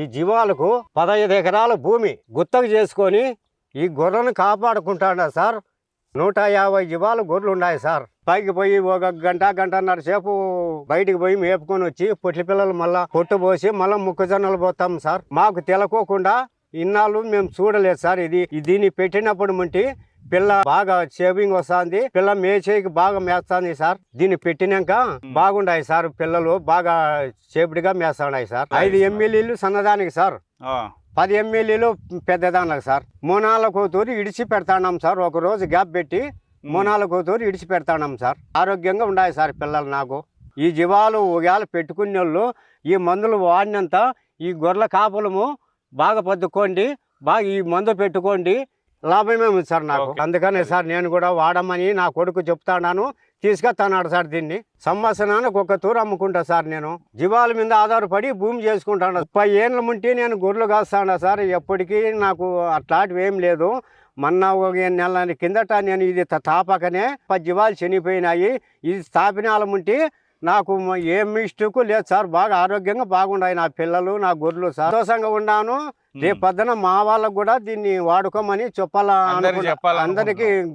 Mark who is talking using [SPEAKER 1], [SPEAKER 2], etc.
[SPEAKER 1] ఈ జీవాలకు పదహైదు ఎకరాల భూమి గుత్తకు చేసుకొని ఈ గొర్రెను కాపాడుకుంటాడా సార్? నూట యాభై జీవాలు గొర్రెలు ఉన్నాయి సార్. పైకి పోయి ఒక గంట గంటన్నర సేపు బయటికి పోయి మేపుకొని వచ్చి పొట్టి పిల్లలు మళ్ళా పొట్టు పోసి మళ్ళీ మొక్కజొన్నలు పోతాం సార్. మాకు తెలకోకుండా ఇన్నాళ్ళు మేము చూడలేదు సార్. ఇది దీన్ని పెట్టినప్పుడు ముంటి పిల్ల బాగా షేవింగ్ వస్తుంది. పిల్ల మేచేకి బాగా మేస్తుంది సార్. దీన్ని పెట్టినాక బాగుండాయి సార్. పిల్లలు బాగా షేపుడిగా మేస్తున్నాయి సార్. ఐదు ఎమ్మెల్యేలు సన్నదానికి సార్. పది ఎమ్మెల్యేలు పెద్దదానికి సార్. మూనాల కూతురు ఇడిచి పెడతాన్నాం సార్. ఒక రోజు గ్యాప్ పెట్టి మూనాల కూతురు ఇడిచి పెడతాన్నాం సార్. ఆరోగ్యంగా ఉన్నాయి సార్ పిల్లలు నాకు. ఈ జీవాలు ఒకవేళ పెట్టుకునే వాళ్ళు ఈ మందులు వాడినంత ఈ గొర్రెల కాపులము బాగా పద్దుకోండి బాగా ఈ మందు పెట్టుకోండి లాభమే ఉంది సార్ నాకు. అందుకనే సార్. నేను కూడా వాడమని నా కొడుకు చెప్తాడాను తీసుకొస్తాడు సార్ దీన్ని. సంవత్సరానికి ఒక తూరు అమ్ముకుంటా సార్ నేను. జీవాల మీద ఆధారపడి భూమి చేసుకుంటాను. ముప్పై ఏళ్ళ ముంటి నేను గొర్రెలు కాస్తాను సార్? ఎప్పటికీ నాకు అట్లాంటివి ఏం లేదు. మొన్న ఒక నెల కిందట నేను ఇది తాపకనే పది జీవాలు చనిపోయినాయి. ఇది స్థాపినాల ముంటి నాకు ఏం మిస్టేక్ లేదు సార్ బాగా ఆరోగ్యంగా బాగున్నాయి నా పిల్లలు నా గొర్రెలు సంతోషంగా ఉన్నాను. రేపు పొద్దున మా వాళ్ళకు కూడా దీన్ని వాడుకోమని చెప్పాలా. అందరికీ